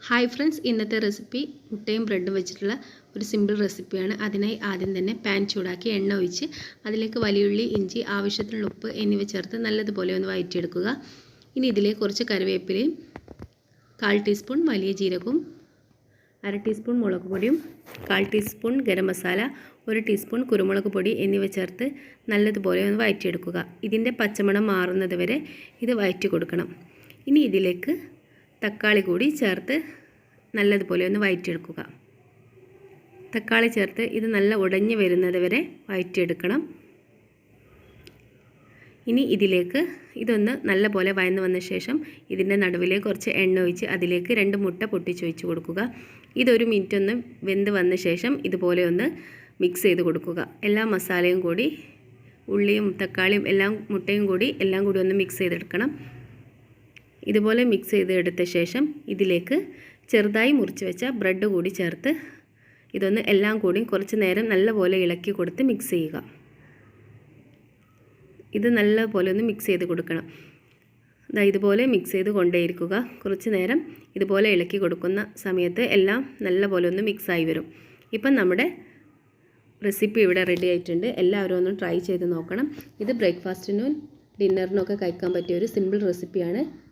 Hi friends ഇന്നത്തെ recipe മുട്ടയും ബ്രെഡും വെച്ചിട്ടുള്ള ഒരു സിമ്പിൾ റെസിപ്പിയാണ് അതിനായി ആദ്യം തന്നെ പാൻ ചൂടാക്കി എണ്ണ ഒഴിച്ച് അതിലേക്ക് വലിയുള്ളി ഇഞ്ചി ആവശ്യത്തിനുള്ള ഉപ്പ് എന്നിവ ചേർത്ത് നല്ലതുപോലെ ഒന്ന് വഴറ്റിയെടുക്കുക ഇനി ഇതിലേക്ക് കുറച്ച് കറിവേപ്പിലയും കാൽ ടീസ്പൂൺ വലിയ ജീരകവും അര ടീസ്പൂൺ മുളക് പൊടിയും കാൽ ടീസ്പൂൺ ഗരം മസാല ഒരു ടീസ്പൂൺ കുരുമുളക് പൊടി എന്നിവ ചേർത്ത് നല്ലതുപോലെ ഒന്ന് വഴറ്റിയെടുക്കുക ഇതിന്റെ പച്ചമണം മാറുന്നത് വരെ ഇത് വഴറ്റി കൊടുക്കണം. ഇനി ഇതിലേക്ക് തക്കാളി കൂടി ചേർത്ത് നല്ലതുപോലെ ഒന്ന് വയറ്റിയെടുക്കുക. തക്കാളി ചേർത്ത് ഇത് നല്ല ഉടഞ്ഞ് വരുന്നത് വരെ വയറ്റിയെടുക്കണം. ഇനി ഇതിലേക്ക് ഇതൊന്ന് നല്ലപോലെ വയന്ന് വന്ന ശേഷം ഇതിന്റെ നടുവിലേക്ക് കുറച്ച് എണ്ണ ഒഴിച്ച് അതിലേക്ക് രണ്ട് മുട്ട പൊട്ടിച്ചൊഴിച്ച് കൊടുക്കുക. ഇതൊരു മിനിറ്റ് ഒന്ന് വെന്ത് വന്ന ശേഷം ഇതുപോലെ ഒന്ന് മിക്സ് ചെയ്ത് കൊടുക്കുക. എല്ലാ മസാലയും കൂടി ഉള്ളിയും തക്കാളിയും എല്ലാം മുട്ടയും കൂടി എല്ലാം കൂടി ഒന്ന് മിക്സ് ചെയ്തെടുക്കണം. ഇതുപോലെ മിക്സ് ചെയ്ത് എടുത്ത ശേഷം ഇതിലേക്ക് ചെറുതായി മുറിച്ച് വെച്ച ബ്രെഡ് കൂടി ചേർത്ത് ഇതൊന്ന് എല്ലാം കൂടി കുറച്ച് നേരം നല്ലപോലെ ഇളക്കി കൊടുത്ത് മിക്സ് ചെയ്യുക. ഇത് നല്ലപോലെ ഒന്ന് മിക്സ് ചെയ്ത് കൊടുക്കണം. ഇതാ ഇതുപോലെ മിക്സ് ചെയ്ത് കൊണ്ടേയിരിക്കുക. കുറച്ച് നേരം ഇതുപോലെ ഇളക്കി കൊടുക്കുന്ന സമയത്ത് എല്ലാം നല്ലപോലെ ഒന്ന് മിക്സായി വരും. ഇപ്പം നമ്മുടെ റെസിപ്പി ഇവിടെ റെഡി ആയിട്ടുണ്ട്. എല്ലാവരും ഒന്ന് ട്രൈ ചെയ്ത് നോക്കണം. ഇത് ബ്രേക്ക്ഫാസ്റ്റിനും ഡിന്നറിനും ഒക്കെ കഴിക്കാൻ പറ്റിയ ഒരു സിമ്പിൾ റെസിപ്പിയാണ്